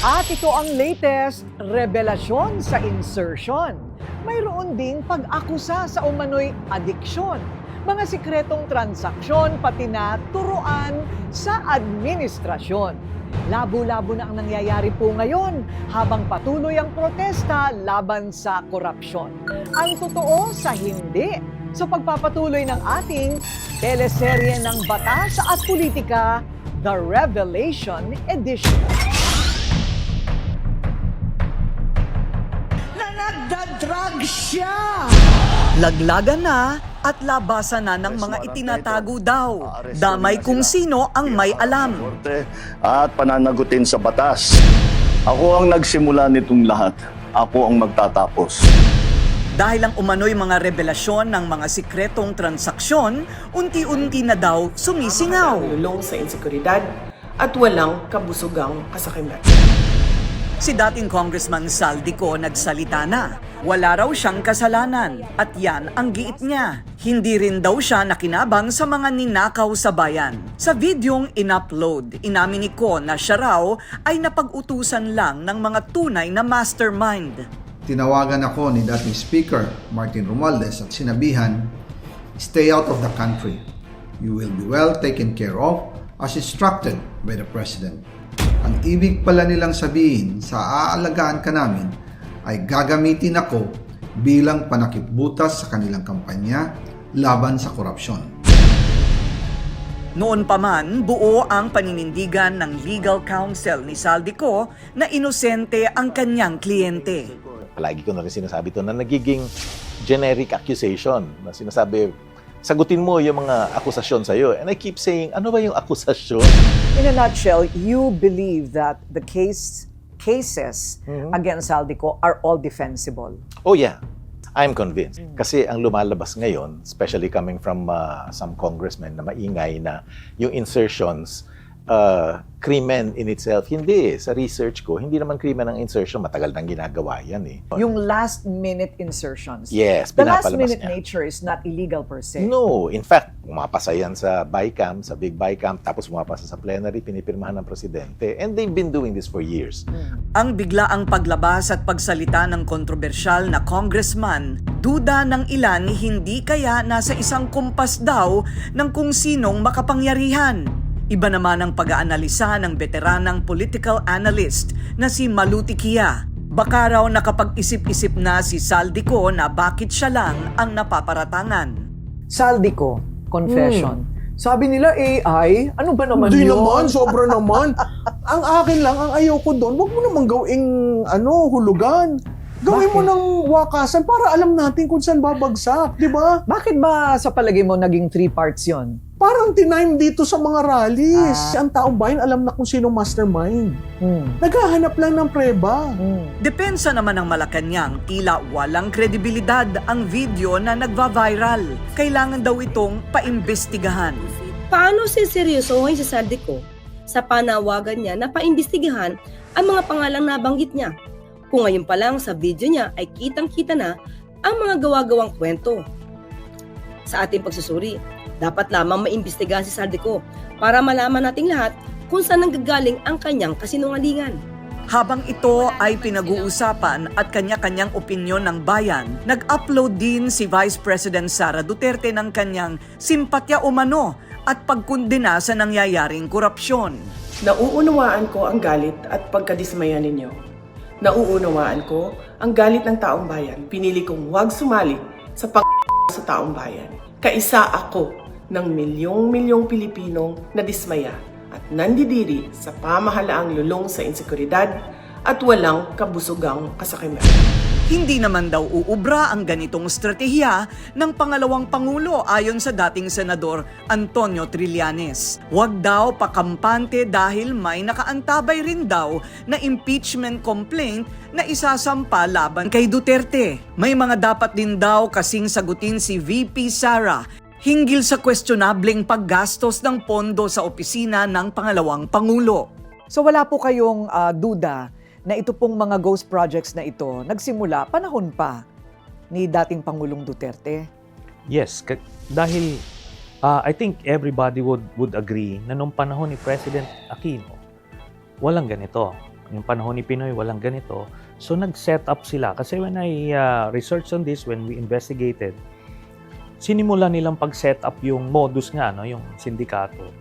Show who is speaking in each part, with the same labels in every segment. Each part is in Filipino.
Speaker 1: At ito ang latest revelasyon sa insertion. Mayroon ding pag-akusa sa umano'y adiksyon, mga sikretong transaksyon pati na turuan sa administrasyon. Labo-labo na ang nangyayari po ngayon habang patuloy ang protesta laban sa korupsyon. Ang totoo sa hindi. Sa pagpapatuloy ng ating teleserye ng Batas at Politika, The Revelation Edition.
Speaker 2: Nagda-drug siya.
Speaker 1: Laglagan na at labasan na ng mga itinatago daw. Damay kung sino ang may alam.
Speaker 3: At pananagutin sa batas. Ako ang nagsimula nitong lahat. Ako ang magtatapos.
Speaker 1: Dahil ang umano'y mga revelasyon ng mga sikretong transaksyon, unti-unti na daw sumisingaw.
Speaker 2: Lulong sa insekuridad at walang kabusugang kasakiman.
Speaker 1: Si dating Congressman Saldico nagsalita na. Wala raw siyang kasalanan at yan ang giit niya. Hindi rin daw siya nakinabang sa mga ninakaw sa bayan. Sa videong in-upload, inamin ni Ko na siya raw ay napag-utusan lang ng mga tunay na mastermind.
Speaker 4: Tinawagan ako ni dating Speaker Martin Romualdez at sinabihan, Stay out of the country. You will be well taken care of as instructed by the President. Ang ibig pala nilang sabihin sa aalagaan ka namin ay gagamitin ako bilang panakipbutas sa kanilang kampanya laban sa korupsyon.
Speaker 1: Noon pa man, buo ang paninindigan ng legal counsel ni Saldico na inosente ang kanyang kliyente.
Speaker 5: palagi ko na rin sinasabi to na nagiging generic accusation na sinasabi sagutin mo yung mga akusasyon sa iyo and I keep saying ano ba yung akusasyon
Speaker 1: In a nutshell, you believe that the case cases against Saldico are all defensible.
Speaker 5: oh yeah. I'm convinced. Kasi ang lumalabas ngayon especially coming from uh, some congressmen na maingay na yung insertions uh, krimen in itself hindi eh. sa research ko hindi naman krimen ang insertion matagal nang ginagawa yan eh
Speaker 1: Yung last minute insertions.
Speaker 5: Yes,
Speaker 1: The last minute
Speaker 5: niya.
Speaker 1: nature is not illegal per se.
Speaker 5: No, in fact, pumapasa yan sa BICAM, sa Big BICAM, tapos pumapasa sa plenary, pinipirmahan ng presidente. And they've been doing this for years.
Speaker 1: Ang biglaang paglabas at pagsalita ng kontrobersyal na congressman, duda ng ilan hindi kaya nasa isang kumpas daw ng kung sinong makapangyarihan. Iba naman ang pag-aanalisa ng veteranang political analyst na si Maluti Kia. Baka raw nakapag-isip-isip na si Saldico na bakit siya lang ang napaparatangan. Saldico, confession. Sabi nila AI, ano ba naman
Speaker 6: Hindi
Speaker 1: yun?
Speaker 6: naman, sobra naman. ang akin lang, ang ayoko doon, wag mo namang gawing ano, hulugan. Gawin mo
Speaker 1: Bakit?
Speaker 6: ng wakasan para alam natin kung saan babagsak, di ba?
Speaker 1: Bakit ba sa palagay mo naging three parts yon?
Speaker 6: Parang tinime dito sa mga rallies.
Speaker 1: Ah.
Speaker 6: Ang taong bayan alam na kung sino mastermind.
Speaker 1: Hmm.
Speaker 6: Naghahanap lang ng preba.
Speaker 1: Hmm. Depensa naman ng Malacanang, tila walang kredibilidad ang video na nagva-viral. Kailangan daw itong paimbestigahan.
Speaker 7: Paano siseryosohin si Saldico sa panawagan niya na paimbestigahan ang mga pangalang nabanggit niya? Kung ngayon pa lang sa video niya ay kitang-kita na ang mga gawa-gawang kwento. Sa ating pagsusuri, dapat lamang maimbestigahan si Saldico para malaman nating lahat kung saan nanggagaling ang kanyang kasinungalingan.
Speaker 1: Habang ito ay pinag-uusapan at kanya-kanyang opinyon ng bayan, nag-upload din si Vice President Sara Duterte ng kanyang simpatya umano at pagkundina sa nangyayaring korupsyon.
Speaker 2: Nauunawaan ko ang galit at pagkadismaya ninyo. Nauunawaan ko ang galit ng taong bayan. Pinili kong huwag sumali sa pag sa taong bayan. Kaisa ako ng milyong-milyong Pilipinong na dismaya at nandidiri sa pamahalaang lulong sa insekuridad at walang kabusugang kasakiman.
Speaker 1: Hindi naman daw uubra ang ganitong estratehiya ng pangalawang pangulo ayon sa dating senador Antonio Trillanes. Huwag daw pakampante dahil may nakaantabay rin daw na impeachment complaint na isasampa laban kay Duterte. May mga dapat din daw kasing sagutin si VP Sara hinggil sa questionableng paggastos ng pondo sa opisina ng pangalawang pangulo. So wala po kayong ah, duda na ito pong mga ghost projects na ito nagsimula panahon pa ni dating Pangulong Duterte.
Speaker 8: Yes, dahil uh, I think everybody would would agree na nung panahon ni President Aquino, walang ganito. Yung panahon ni Pinoy, walang ganito. So nag-set up sila. Kasi when I uh, researched on this, when we investigated, sinimula nilang pag-set up yung modus nga, no, yung sindikato.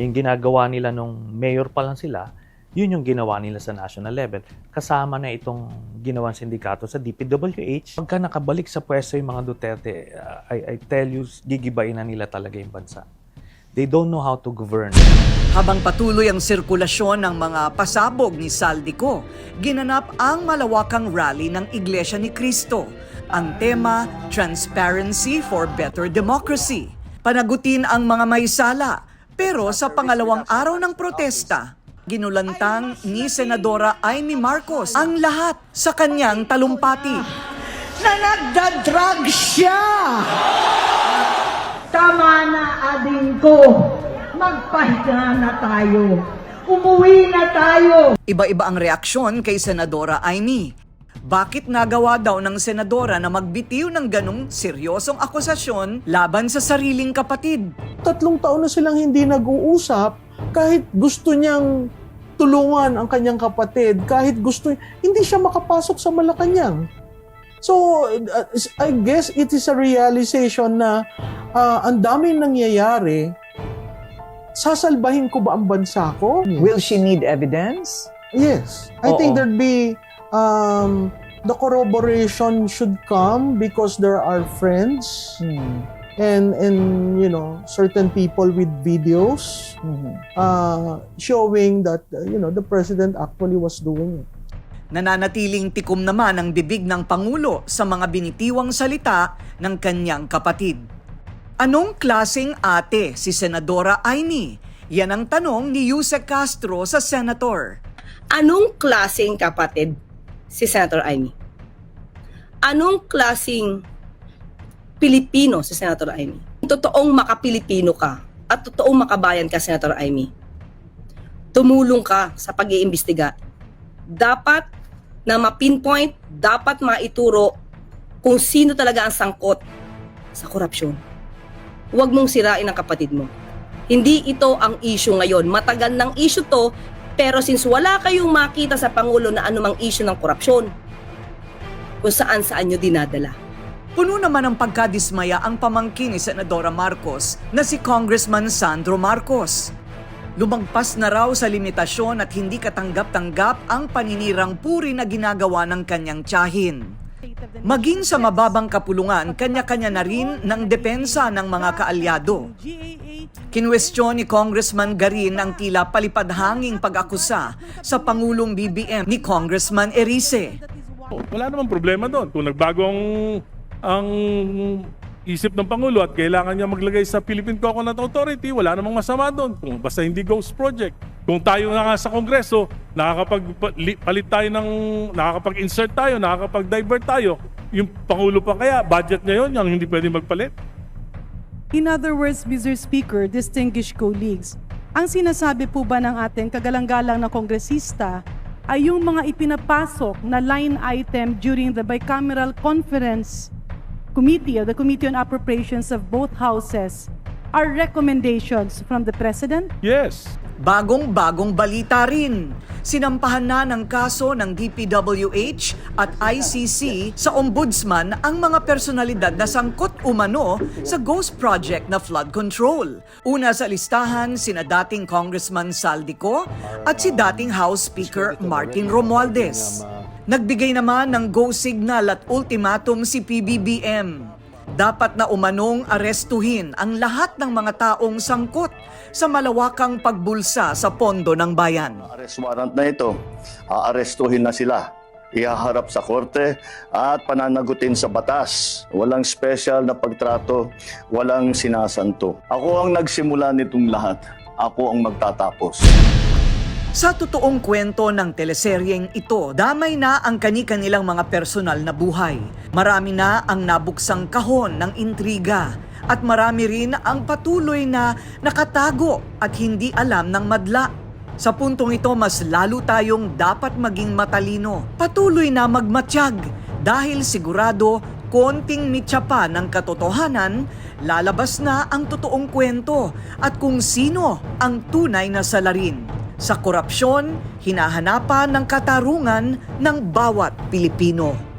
Speaker 8: Yung ginagawa nila nung mayor pa lang sila, yun yung ginawa nila sa national level. Kasama na itong ginawang sindikato sa DPWH. Pagka nakabalik sa pwesto yung mga Duterte, uh, I, I tell you, gigibayin na nila talaga yung bansa. They don't know how to govern.
Speaker 1: Habang patuloy ang sirkulasyon ng mga pasabog ni Saldico, ginanap ang malawakang rally ng Iglesia ni Cristo. Ang tema, Transparency for Better Democracy. Panagutin ang mga may sala, pero sa pangalawang araw ng protesta, ginulantang ni Senadora Amy Marcos ang lahat sa kanyang talumpati.
Speaker 9: na nagda-drug siya. Tama na, ading ko. Magpahinga na tayo. Umuwi na tayo.
Speaker 1: Iba-iba ang reaksyon kay Senadora Amy. Bakit nagawa daw ng senadora na magbitiw ng ganong seryosong akusasyon laban sa sariling kapatid?
Speaker 6: Tatlong taon na silang hindi nag-uusap kahit gusto niyang tulungan ang kanyang kapatid, kahit gusto, hindi siya makapasok sa Malacanang. So, uh, I guess it is a realization na uh, ang daming nangyayari, sasalbahin ko ba ang bansa ko?
Speaker 10: Will she need evidence?
Speaker 6: Yes. I
Speaker 8: Oo.
Speaker 6: think there'd be um, the corroboration should come because there are friends
Speaker 10: Hmm.
Speaker 6: and and you know certain people with videos
Speaker 10: Mhm.
Speaker 6: uh, showing that uh, you know the president actually was doing it.
Speaker 1: Nananatiling tikom naman ang bibig ng Pangulo sa mga binitiwang salita ng kanyang kapatid. Anong klaseng ate si Senadora Amy? Yan ang tanong ni Yusek Castro sa Senator.
Speaker 7: Anong klaseng kapatid si Senator Amy? Anong klaseng Pilipino si Senator Amy? Totoong makapilipino ka at totoong makabayan ka, Senator Amy. Tumulong ka sa pag-iimbestiga. Dapat na ma-pinpoint, dapat maituro kung sino talaga ang sangkot sa korupsyon. Huwag mong sirain ang kapatid mo. Hindi ito ang issue ngayon. Matagal ng issue to, pero since wala kayong makita sa Pangulo na anumang issue ng korupsyon, kung saan saan nyo dinadala.
Speaker 1: Puno naman ng pagkadismaya ang pamangkin ni Senadora Marcos na si Congressman Sandro Marcos. Lumagpas na raw sa limitasyon at hindi katanggap-tanggap ang paninirang puri na ginagawa ng kanyang tiyahin. Maging sa mababang kapulungan, kanya-kanya na rin ng depensa ng mga kaalyado. Kinwestiyon ni Congressman Garin ang tila palipadhanging pag-akusa sa Pangulong BBM ni Congressman Erice.
Speaker 11: Wala namang problema doon. Kung nagbago ang, ang isip ng Pangulo at kailangan niya maglagay sa Philippine Coconut Authority, wala namang masama doon. Kung basta hindi ghost project. Kung tayo na nga sa Kongreso, nakakapagpalit tayo ng, nakakapag-insert tayo, nakakapag-divert tayo, yung Pangulo pa kaya, budget niya yun, yung hindi pwede magpalit.
Speaker 12: In other words, Mr. Speaker, distinguished colleagues, ang sinasabi po ba ng ating kagalang-galang na kongresista ay yung mga ipinapasok na line item during the bicameral conference committee of the Committee on Appropriations of both houses are recommendations from the President?
Speaker 11: Yes.
Speaker 1: Bagong-bagong balita rin. Sinampahan na ng kaso ng DPWH at ICC sa Ombudsman ang mga personalidad na sangkot umano sa Ghost Project na flood control. Una sa listahan, sina dating Congressman Saldico at si dating House Speaker Martin Romualdez. Nagbigay naman ng go signal at ultimatum si PBBM. Dapat na umanong arestuhin ang lahat ng mga taong sangkot sa malawakang pagbulsa sa pondo ng bayan.
Speaker 3: Arrest warrant na ito, aarestuhin na sila. Ihaharap sa korte at pananagutin sa batas. Walang special na pagtrato, walang sinasanto. Ako ang nagsimula nitong lahat. Ako ang magtatapos.
Speaker 1: Sa totoong kwento ng teleseryeng ito, damay na ang kani-kanilang mga personal na buhay. Marami na ang nabuksang kahon ng intriga at marami rin ang patuloy na nakatago at hindi alam ng madla. Sa puntong ito, mas lalo tayong dapat maging matalino. Patuloy na magmatsyag dahil sigurado konting mitya pa ng katotohanan, lalabas na ang totoong kwento at kung sino ang tunay na salarin. Sa korupsyon, hinahanapan ng katarungan ng bawat Pilipino.